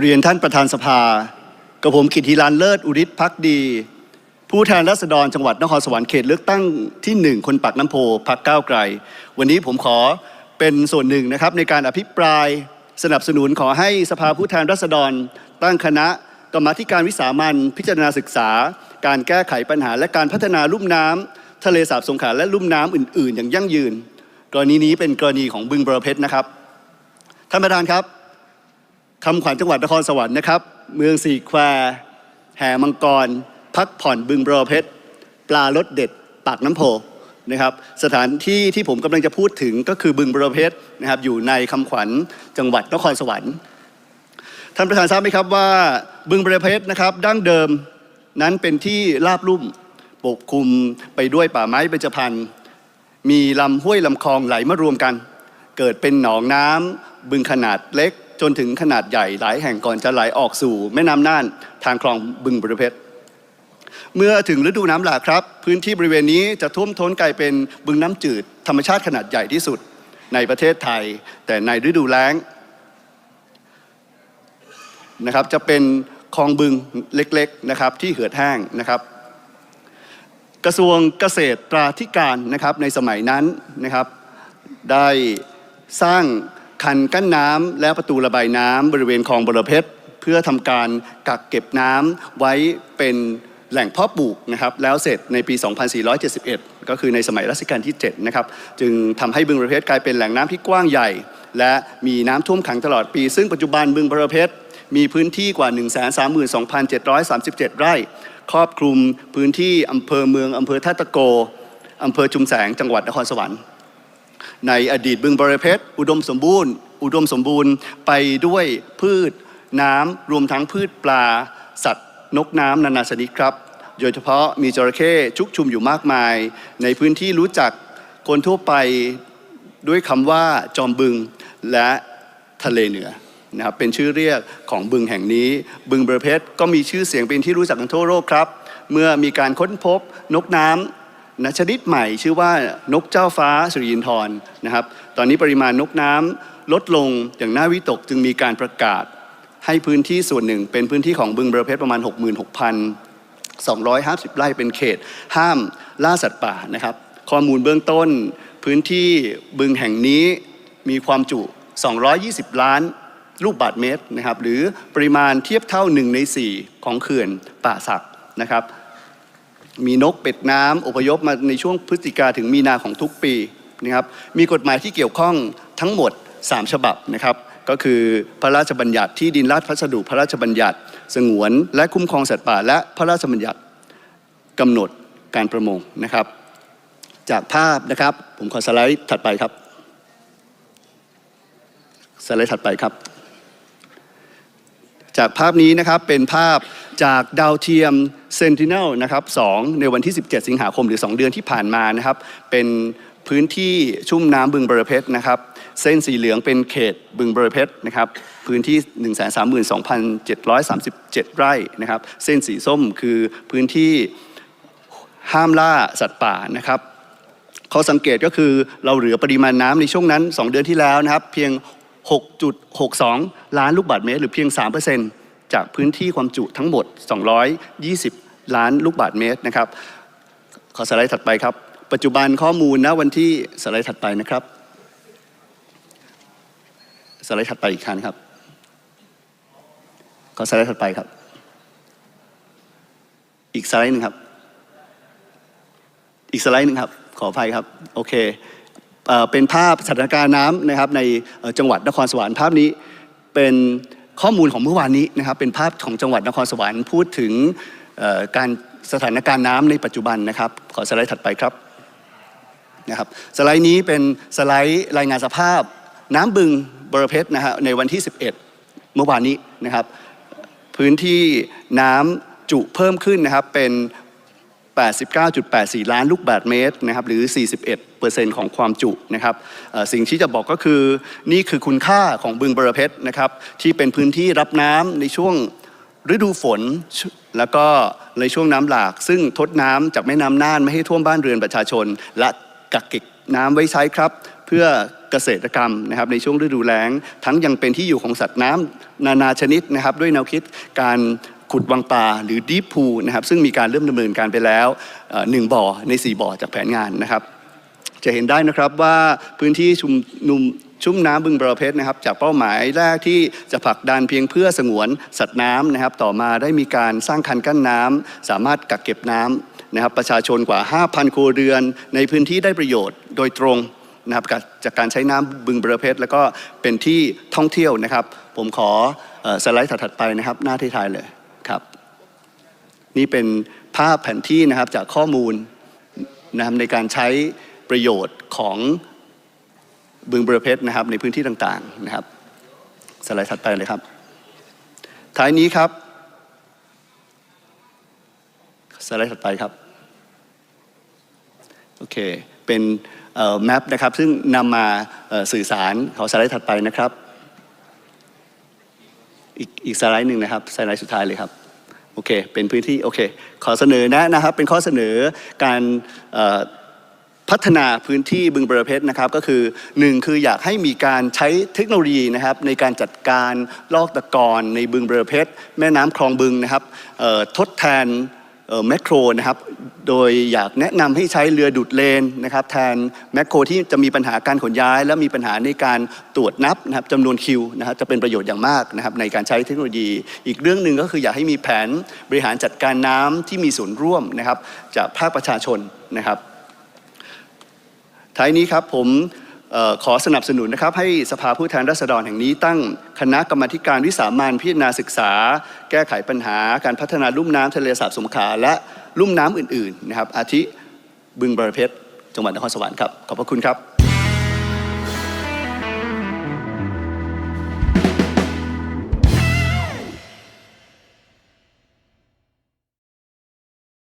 เรียนท่านประธานสภา กับผมกิตติรันเลิศอุริศพักดี ผู้แทนราษฎรจังหวัดนครสวรรค์เขตเลือกตั้งที่หนึ่งคนปากน้ำโพพักก้าวไกล วันนี้ผมขอเป็นส่วนหนึ่งนะครับในการอภิปรายสนับสนุนขอให้สภาผู้แทนราษฎร ตั้งคณะกรรมาธิการวิสามันพิจารณาศึกษา การแก้ไขปัญหาและการพัฒนาลุ่มน้ำทะเลสาบสงขลาและลุ่มน้ำอื่น ๆ อย่างยั่งยืน กรณีนี้เป็นกรณีของบึงบรเพชรนะครับท่านประธานครับ คำขวัญจังหวัดนครสวรรค์นะครับ เมืองสี่แควแห่มังกร พักผ่อนบึงบรอเพชร ปลารสเด็ด ปากน้ำโพนะครับ สถานที่ที่ผมกำลังจะพูดถึงก็คือบึงบรอเพชรนะครับ อยู่ในคำขวัญจังหวัดนครสวรรค์ท่านประธานทราบไหมครับว่าบึงบรอเพชรนะครับดั้งเดิมนั้นเป็นที่ราบลุ่มปกคลุมไปด้วยป่าไม้เบญจพรรณมีลำห้วยลำคลองไหลมารวมกัน เกิดเป็นหนองน้ำบึงขนาดเล็ก จนถึงขนาดใหญ่หลายแห่งก่อนจะไหลออกสู่แม่น้ำน่านทางคลองบึงบรเพชรเมื่อถึงฤดูน้ำหลากครับ พื้นที่บริเวณนี้จะท่วมท้นกลายเป็นบึงน้ำจืด ธรรมชาติขนาดใหญ่ที่สุดในประเทศไทย แต่ในฤดูแล้งนะครับจะเป็นคลองบึงเล็กๆนะครับที่เหือดแห้งนะครับ กระทรวงเกษตรตราธิการนะครับในสมัยนั้นนะครับ ได้สร้าง คันกั้นน้ำและประตูระบายน้ำบริเวณคลองบรเพชรเพื่อทำการกักเก็บน้ำไว้เป็นแหล่งเพาะปลูกนะครับแล้วเสร็จในปี 2471 ก็คือในสมัยรัชกาลที่7นะครับจึงทำให้บึงบรเพชรกลายเป็นแหล่งน้ำที่กว้างใหญ่ และมีน้ำท่วมขังตลอดปี ซึ่งปัจจุบันบึงบรเพชรมีพื้นที่กว่า 132,737 ไร่ ครอบคลุมพื้นที่อำเภอเมืองอำเภอท่าตะโกอำเภอชุมแสงจังหวัดนครสวรรค์ ในอดีตบึงบริเพชรอุดมสมบูรณ์ อุดมสมบูรณ์ไปด้วยพืชน้ำรวมทั้งพืชปลา สัตว์นกน้ำนานาชนิดครับ โดยเฉพาะมีจระเข้ชุกชุมอยู่มากมาย ในพื้นที่รู้จักคนทั่วไปด้วยคำว่าจอมบึงและทะเลเหนือนะครับเป็นชื่อเรียกของบึงแห่งนี้ บึงบรเพชรก็มีชื่อเสียงเป็นที่รู้จักกันทั่วโลกครับ เมื่อมีการค้นพบนกน้ำ นะชนิดใหม่ชื่อว่านกเจ้าฟ้าสุริยินทรนะครับ ตอนนี้ปริมาณนกน้ำลดลงอย่างน่าวิตกจึงมีการประกาศ ให้พื้นที่ส่วนหนึ่ง เป็นพื้นที่ของบึงบรเพชรประมาณ 66,250 ไร่เป็นเขต ห้ามล่าสัตว์ป่านะครับ ข้อมูลเบื้องต้น พื้นที่บึงแห่งนี้มีความจุ 220 ล้านลูกบาทเมตรนะครับหรือปริมาณเทียบเท่า1ใน4 ของเขื่อนป่าสักนะครับ มีนกเป็ดน้ำอพยพมาในช่วงพฤศจิกาถึงมีนาของทุกปีนะครับมีกฎหมายที่เกี่ยวข้องทั้งหมด 3 ฉบับนะครับก็คือพระราชบัญญัติที่ดินราชพัสดุพระราชบัญญัติ สงวน และคุ้มครองสัตว์ป่า และพระราชบัญญัติกำหนดการประมงนะครับ จากภาพนะครับผมขอสไลด์ถัดไปครับสไลด์ถัดไปครับ จากภาพนี้นะครับเป็นภาพ จากดาวเทียม Sentinel นะครับ2ในวันที่ 17 สิงหาคมหรือ 2 เดือนที่ผ่านมานะครับ เป็นพื้นที่ชุ่มน้ำบึงบรเพชรนะครับ เส้นสีเหลืองเป็นเขตบึงบรเพชรนะครับ พื้นที่ 132,737 ไร่นะครับ เส้นสีส้มคือพื้นที่ห้ามล่าสัตว์ป่านะครับข้อสังเกตก็คือเราเหลือปริมาณน้ำในช่วงนั้น 2 เดือนที่แล้วนะครับ เพียง 6.62 ล้านลูกบาศก์เมตร หรือเพียง 3% จากพื้นที่ความจุทั้งหมด 220 ล้านลูกบาศก์เมตรนะครับ ขอสไลด์ถัดไปครับ ปัจจุบันข้อมูลณวันที่สไลด์ถัดไปนะครับสไลด์ถัดไปอีกครั้งครับ ขอสไลด์ถัดไปครับ อีกสไลด์หนึ่งครับ อีกสไลด์หนึ่งครับ ขออภัยครับ โอเคเอเป็นภาพสถานการณ์น้ำนะครับในจังหวัดนครสวรรค์ภาพนี้เป็น ข้อมูลของเมื่อวานนี้นะครับเป็นภาพของจังหวัดนครสวรรค์พูดถึงการสถานการณ์น้ำในปัจจุบันนะครับ ขอสไลด์ถัดไปครับนะครับสไลด์นี้เป็นสไลด์รายงานสภาพ น้ำบึงบรเพชรนะฮะในวันที่ 11 เมื่อวานนี้นะครับ พื้นที่น้ำจุเพิ่มขึ้นนะครับเป็น 89.84 ล้านลูกบาศก์เมตรนะครับหรือ 41%ของความจุนะครับสิ่งที่จะบอกก็คือนี่คือคุณค่าของบึงบรเพชรนะครับที่เป็นพื้นที่รับน้ำในช่วงฤดูฝนแล้วก็ในช่วงน้ำหลาก ซึ่งทดน้ำจากแม่น้ำน่านไม่ให้ท่วมบ้านเรือนประชาชน และกักเก็บน้ำไว้ใช้ครับ เพื่อเกษตรกรรมนะครับในช่วงฤดูแล้ง ทั้งยังเป็นที่อยู่ของสัตว์น้ำนานาชนิดนะครับ ด้วยแนวคิดการ ขุดวังปลาหรือดีฟพูนะครับซึ่งมีการเริ่มดำเนินการไปแล้วหนึ่งบ่อใน 4 บ่อจากแผนงานนะครับ จะเห็นได้นะครับว่าพื้นที่ชุมนุมชุ่มน้ำบึงบรเพชรนะครับจากเป้าหมายแรกที่จะผลักดันเพียงเพื่อสงวนสัตว์น้ำนะครับ ต่อมาได้มีการสร้างคันกั้นน้ำสามารถกักเก็บน้ำนะครับ ประชาชนกว่า 5,000 ครัวเรือน ในพื้นที่ได้ประโยชน์โดยตรงนะครับจากการใช้น้ำบึงบรเพชรแล้วก็เป็นที่ท่องเที่ยวนะครับ ผมขอออสไลด์ถัดไปนะครับ หน้าที่ท้ายเลย ครับนี่เป็นภาพแผนที่นะครับจากข้อมูลนะครับในการใช้ประโยชน์ของบึงบรเพชรนะครับในพื้นที่ต่างๆนะครับสไลด์ถัดไปเลยครับ ท้ายนี้ครับสไลด์ถัดไปครับโอเคเป็นแมปนะครับซึ่งนำมาสื่อสารขอสไลด์ถัดไปนะครับ อีกอีกสไลด์หนึ่งนะครับสไลด์สุดท้ายเลยครับโอเคเป็นพื้นที่โอเคขอเสนอแนะนะครับเป็นข้อเสนอการพัฒนาพื้นที่บึงบรเพชรนะครับก็คือหนึ่งคืออยากให้มีการใช้เทคโนโลยีนะครับในการจัดการลอกตะกอนในบึงบรเพชรแม่น้ำคลองบึงนะครับทดแทน แมคโครนะครับ โดยอยากแนะนำให้ใช้เรือดุดเลนนะครับแทนแมคโครที่จะมีปัญหาการขนย้าย และมีปัญหาในการตรวจนับนะครับจำนวนคิวนะครับจะเป็นประโยชน์อย่างมากนะครับในการใช้เทคโนโลยี อีกเรื่องหนึ่งก็คืออยากให้มีแผนบริหารจัดการน้ำที่มีส่วนร่วมนะครับจากภาคประชาชนนะครับท้ายนี้ครับผม ขอสนับสนุนนะครับให้สภาผู้แทนราษฎรแห่งนี้ตั้งคณะกรรมการวิสามันพิจารณาศึกษา แก้ไขปัญหาการพัฒนาลุ่มน้ำทะเลสาบสงขลาและลุ่มน้ำอื่นๆนะครับอาทิบึงบรเพชรจังหวัดนครสวรรค์ครับขอบพระคุณครับ